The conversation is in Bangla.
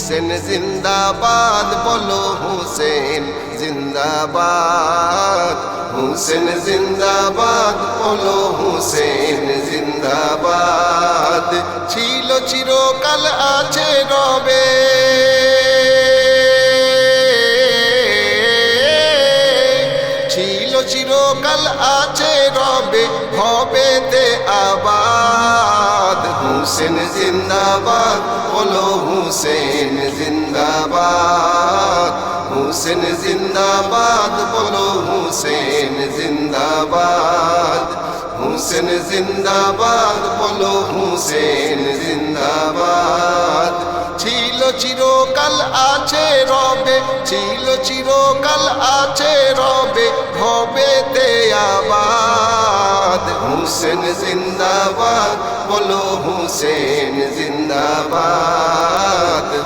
হুসেন, জিন্দাবাদ বলো হুসেন, জিন্দাবাদ। হুসেন, জিন্দাবাদ বলো হুসেন, জিন্দাবাদ। ছিল চিরকাল আছে রবে। ছিল চিরকাল আছে রবে হবেতে আবাদ। হুসেন, জিন্দাবাদ বলো হুসেন। জিন্দাবাদ। হুসেন জিন্দাবাদ, বলো হুসেন জিন্দাবাদ। হুসেন জিন্দাবাদ, বলো হুসেন জিন্দাবাদ। ছিল চিরকাল আছে রবে, ছিল চিরকাল আছে রবে হবে তে হুসেন জিন্দাবাদ, বলো হুসেন জিন্দাবাদ।